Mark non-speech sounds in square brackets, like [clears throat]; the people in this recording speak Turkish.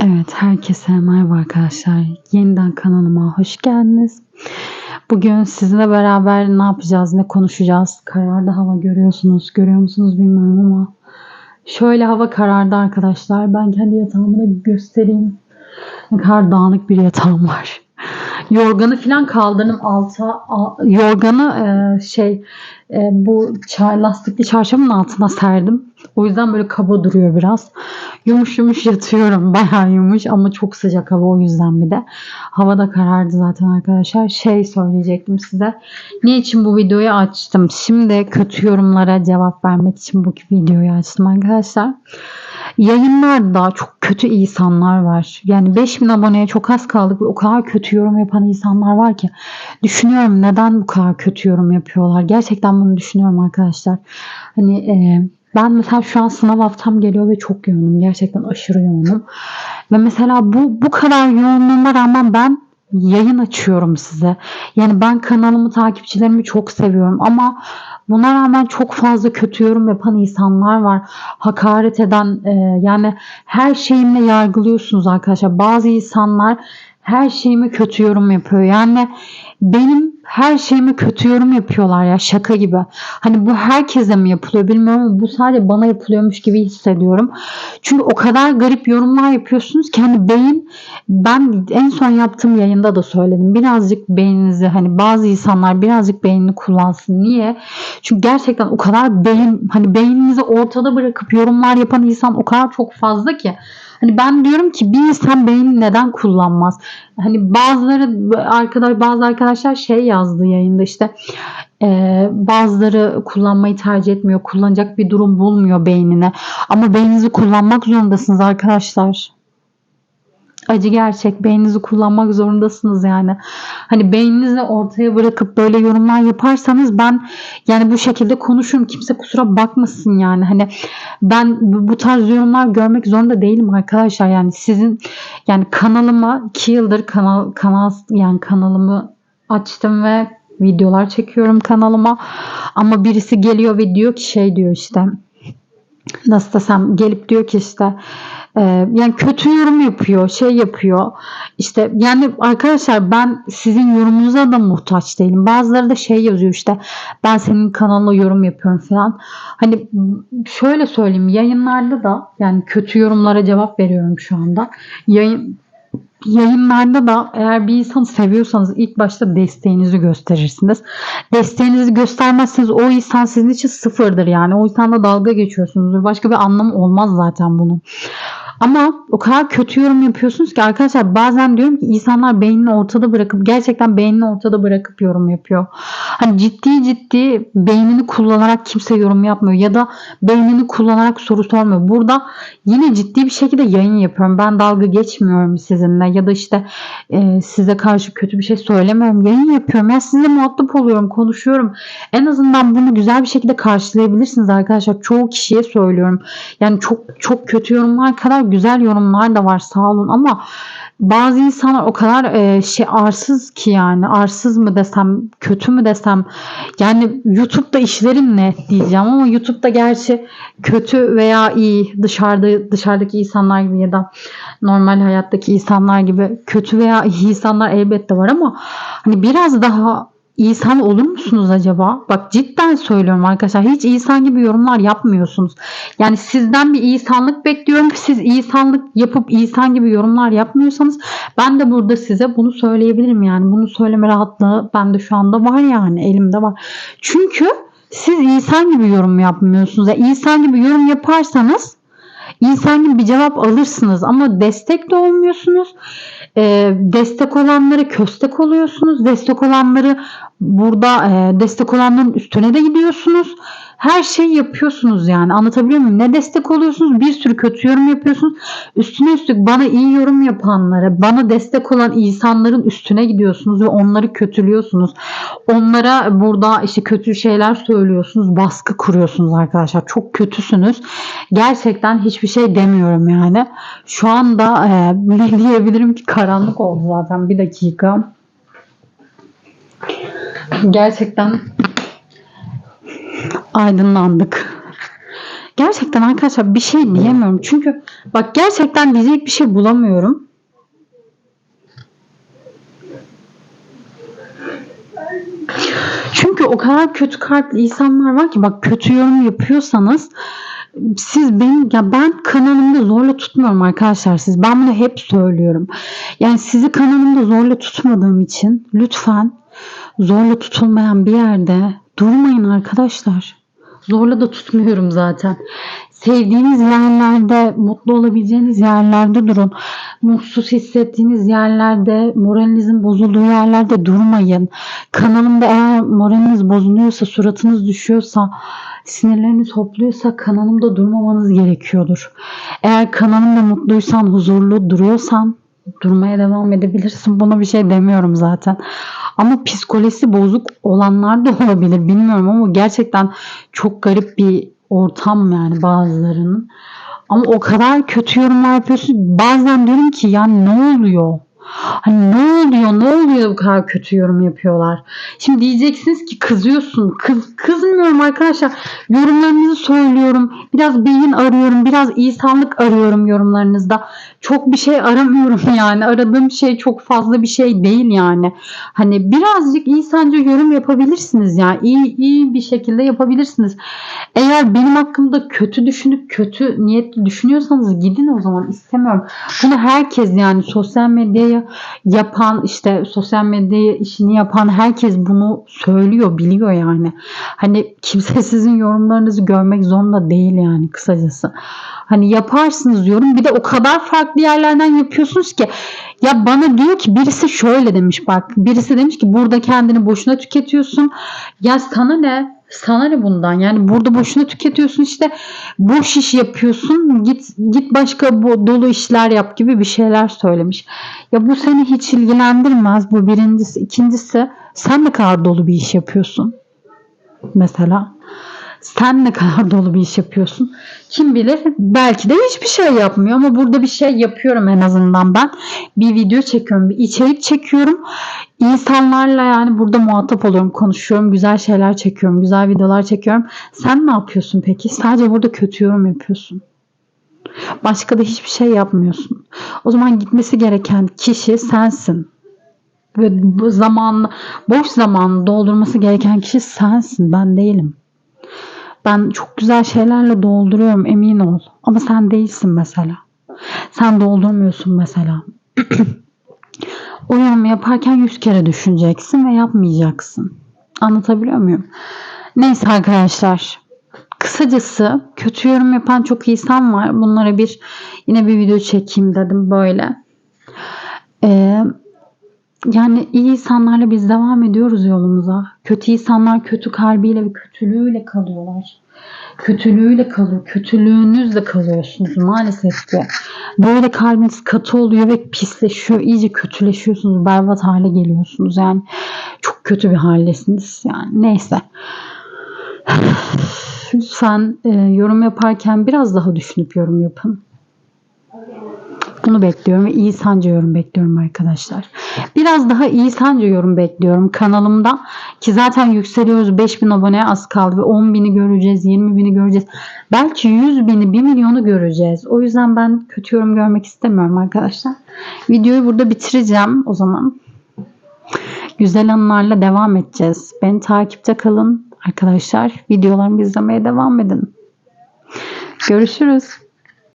Evet, herkese merhaba arkadaşlar. Yeniden kanalıma hoş geldiniz. Bugün sizinle beraber ne yapacağız, ne konuşacağız? Kararda hava görüyorsunuz, görüyor musunuz bilmiyorum ama şöyle hava karardı arkadaşlar. Ben kendi yatağımı da göstereyim. Ne kadar dağınık bir yatağım var. Yorganı falan kaldırdım alta. a- Yorganı e, şey e, bu çar, lastikli çarşafın altına serdim. O yüzden böyle kaba duruyor biraz. Yumuş yumuş yatıyorum. [laughs] Bayağı yumuş ama çok sıcak hava o yüzden bir de. Hava da karardı zaten arkadaşlar. Şey söyleyecektim size. Ne için bu videoyu açtım? Şimdi kötü yorumlara cevap vermek için bu videoyu açtım arkadaşlar. Yayınlarda çok kötü insanlar var. Yani 5000 aboneye çok az kaldık ve o kadar kötü yorum yapan insanlar var ki. Düşünüyorum neden bu kadar kötü yorum yapıyorlar. Gerçekten bunu düşünüyorum arkadaşlar. Hani e, ben mesela şu an sınav haftam geliyor ve çok yoğunum. Gerçekten aşırı yoğunum. Ve mesela bu bu kadar yoğunluğuma rağmen ben yayın açıyorum size. Yani ben kanalımı, takipçilerimi çok seviyorum ama buna rağmen çok fazla kötü yorum yapan insanlar var. Hakaret eden e, yani her şeyimle yargılıyorsunuz arkadaşlar. Bazı insanlar her şeyime kötü yorum yapıyor. Yani benim her şeyime kötü yorum yapıyorlar ya şaka gibi. Hani bu herkese mi yapılıyor bilmiyorum ama bu sadece bana yapılıyormuş gibi hissediyorum. Çünkü o kadar garip yorumlar yapıyorsunuz ki hani beyin ben en son yaptığım yayında da söyledim. Birazcık beyninizi hani bazı insanlar birazcık beynini kullansın. Niye? Çünkü gerçekten o kadar beyin hani beyninizi ortada bırakıp yorumlar yapan insan o kadar çok fazla ki. Hani ben diyorum ki bir insan beynini neden kullanmaz? Hani bazıları arkadaş bazı arkadaşlar şey yazdı yayında işte e, bazıları kullanmayı tercih etmiyor. Kullanacak bir durum bulmuyor beynine. Ama beyninizi kullanmak zorundasınız arkadaşlar. Acı gerçek. Beyninizi kullanmak zorundasınız yani. Hani beyninizi ortaya bırakıp böyle yorumlar yaparsanız ben yani bu şekilde konuşurum. Kimse kusura bakmasın yani. Hani ben bu tarz yorumlar görmek zorunda değilim arkadaşlar. Yani sizin yani kanalıma 2 yıldır kanal kanal yani kanalımı açtım ve videolar çekiyorum kanalıma. Ama birisi geliyor ve diyor ki şey diyor işte nasıl desem gelip diyor ki işte e, yani kötü yorum yapıyor, şey yapıyor. İşte yani arkadaşlar ben sizin yorumunuza da muhtaç değilim. Bazıları da şey yazıyor işte ben senin kanalına yorum yapıyorum falan. Hani şöyle söyleyeyim yayınlarda da yani kötü yorumlara cevap veriyorum şu anda. Yayın yayınlarda da eğer bir insanı seviyorsanız ilk başta desteğinizi gösterirsiniz. Desteğinizi göstermezseniz o insan sizin için sıfırdır yani. O insanla dalga geçiyorsunuzdur. Başka bir anlamı olmaz zaten bunun. Ama o kadar kötü yorum yapıyorsunuz ki arkadaşlar bazen diyorum ki insanlar beynini ortada bırakıp gerçekten beynini ortada bırakıp yorum yapıyor. Hani ciddi ciddi beynini kullanarak kimse yorum yapmıyor ya da beynini kullanarak soru sormuyor. Burada yine ciddi bir şekilde yayın yapıyorum. Ben dalga geçmiyorum sizinle ya da işte e, size karşı kötü bir şey söylemiyorum. Yayın yapıyorum. Ya sizinle muhatap oluyorum, konuşuyorum. En azından bunu güzel bir şekilde karşılayabilirsiniz arkadaşlar. Çoğu kişiye söylüyorum. Yani çok çok kötü yorumlar kadar güzel yorumlar da var sağ olun. Ama bazı insanlar o kadar e, şey arsız ki yani arsız mı desem kötü mü desem yani YouTube'da işlerin ne diyeceğim ama YouTube'da gerçi kötü veya iyi dışarıda dışarıdaki insanlar gibi ya da normal hayattaki insanlar gibi kötü veya iyi insanlar elbette var ama hani biraz daha İnsan olur musunuz acaba? Bak cidden söylüyorum arkadaşlar. Hiç insan gibi yorumlar yapmıyorsunuz. Yani sizden bir insanlık bekliyorum. Siz insanlık yapıp insan gibi yorumlar yapmıyorsanız ben de burada size bunu söyleyebilirim yani. Bunu söyleme rahatlığı bende şu anda var yani. Elimde var. Çünkü siz insan gibi yorum yapmıyorsunuz. Yani insan gibi yorum yaparsanız insan gibi bir cevap alırsınız ama destek de olmuyorsunuz. Ee, destek olanları köstek oluyorsunuz. Destek olanları burada e, destek olanların üstüne de gidiyorsunuz. Her şeyi yapıyorsunuz yani anlatabiliyor muyum? Ne destek oluyorsunuz bir sürü kötü yorum yapıyorsunuz. Üstüne üstlük bana iyi yorum yapanlara, bana destek olan insanların üstüne gidiyorsunuz ve onları kötülüyorsunuz. Onlara burada işte kötü şeyler söylüyorsunuz, baskı kuruyorsunuz arkadaşlar. Çok kötüsünüz. Gerçekten hiçbir şey demiyorum yani. Şu anda e, ne diyebilirim ki karanlık oldu zaten bir dakika. Gerçekten aydınlandık. Gerçekten arkadaşlar bir şey diyemiyorum. Çünkü bak gerçekten diyecek bir şey bulamıyorum. Çünkü o kadar kötü kalpli insanlar var ki bak kötü yorum yapıyorsanız siz benim ya ben kanalımda zorla tutmuyorum arkadaşlar siz. Ben bunu hep söylüyorum. Yani sizi kanalımda zorla tutmadığım için lütfen zorla tutulmayan bir yerde durmayın arkadaşlar. Zorla da tutmuyorum zaten. Sevdiğiniz yerlerde, mutlu olabileceğiniz yerlerde durun. Mutsuz hissettiğiniz yerlerde, moralinizin bozulduğu yerlerde durmayın. Kanalımda eğer moraliniz bozuluyorsa, suratınız düşüyorsa, sinirleriniz hopluyorsa kanalımda durmamanız gerekiyordur. Eğer kanalımda mutluysan, huzurlu duruyorsan durmaya devam edebilirsin. Buna bir şey demiyorum zaten. Ama psikolojisi bozuk olanlar da [laughs] olabilir. Bilmiyorum ama gerçekten çok garip bir ortam yani bazılarının. Ama o kadar kötü yorumlar yapıyorsun. Bazen diyorum ki ya ne oluyor? Hani ne oluyor? Ne oluyor bu kadar kötü yorum yapıyorlar? Şimdi diyeceksiniz ki kızıyorsun. Kız, kızmıyorum arkadaşlar. Yorumlarınızı söylüyorum. Biraz beyin arıyorum. Biraz insanlık arıyorum yorumlarınızda. Çok bir şey aramıyorum [laughs] yani. Aradığım şey çok fazla bir şey değil yani. Hani birazcık insanca yorum yapabilirsiniz yani. İyi, iyi bir şekilde yapabilirsiniz. Eğer benim hakkımda kötü düşünüp kötü niyetli düşünüyorsanız gidin o zaman istemiyorum. Bunu herkes yani sosyal medyaya yapan işte sosyal medyaya işini yapan herkes bunu söylüyor biliyor yani. Hani kimse [laughs] sizin yorumlarınızı görmek zorunda değil yani kısacası. Hani yaparsınız yorum bir de o kadar farklı yerlerden yapıyorsunuz ki ya bana diyor ki birisi şöyle demiş bak birisi demiş ki burada kendini boşuna tüketiyorsun. Ya sana ne? Sana ne bundan? Yani burada boşuna tüketiyorsun işte boş iş yapıyorsun. Git git başka bu dolu işler yap gibi bir şeyler söylemiş. Ya bu seni hiç ilgilendirmez. Bu birincisi. ikincisi sen ne kadar dolu bir iş yapıyorsun? Mesela sen ne kadar [laughs] dolu bir iş yapıyorsun? Kim bilir belki de hiçbir şey yapmıyor ama burada bir şey yapıyorum en azından ben. Bir video çekiyorum, bir içerik çekiyorum. İnsanlarla yani burada muhatap oluyorum, konuşuyorum, güzel şeyler çekiyorum, güzel videolar çekiyorum. Sen ne yapıyorsun peki? Sadece burada kötü yorum yapıyorsun. Başka da hiçbir şey yapmıyorsun. O zaman gitmesi gereken kişi sensin. Ve bu zaman boş zamanı doldurması gereken kişi sensin. Ben değilim. Ben çok güzel şeylerle dolduruyorum emin ol. Ama sen değilsin mesela. Sen doldurmuyorsun mesela. [clears throat] o yorumu yaparken yüz kere düşüneceksin ve yapmayacaksın. Anlatabiliyor muyum? Neyse arkadaşlar. Kısacası kötü yorum yapan çok insan var. Bunlara bir yine bir video çekeyim dedim böyle. Ee, yani iyi insanlarla biz devam ediyoruz yolumuza. Kötü insanlar kötü kalbiyle ve kötülüğüyle kalıyorlar. Kötülüğüyle kalıyor. Kötülüğünüzle kalıyorsunuz maalesef ki. Böyle kalbiniz katı oluyor ve pisleşiyor. iyice kötüleşiyorsunuz. Berbat hale geliyorsunuz. Yani çok kötü bir haldesiniz. Yani neyse. [sighs] Lütfen e, yorum yaparken biraz daha düşünüp yorum yapın. Bunu bekliyorum ve iyi sancı yorum bekliyorum arkadaşlar. Biraz daha iyi sancı yorum bekliyorum kanalımda. Ki zaten yükseliyoruz. 5000 aboneye az kaldı ve 10 bini göreceğiz, 20 bini göreceğiz. Belki 100 bini, 1 milyonu göreceğiz. O yüzden ben kötü yorum görmek istemiyorum arkadaşlar. Videoyu burada bitireceğim o zaman. Güzel anılarla devam edeceğiz. Beni takipte kalın arkadaşlar. Videolarımı izlemeye devam edin. Görüşürüz.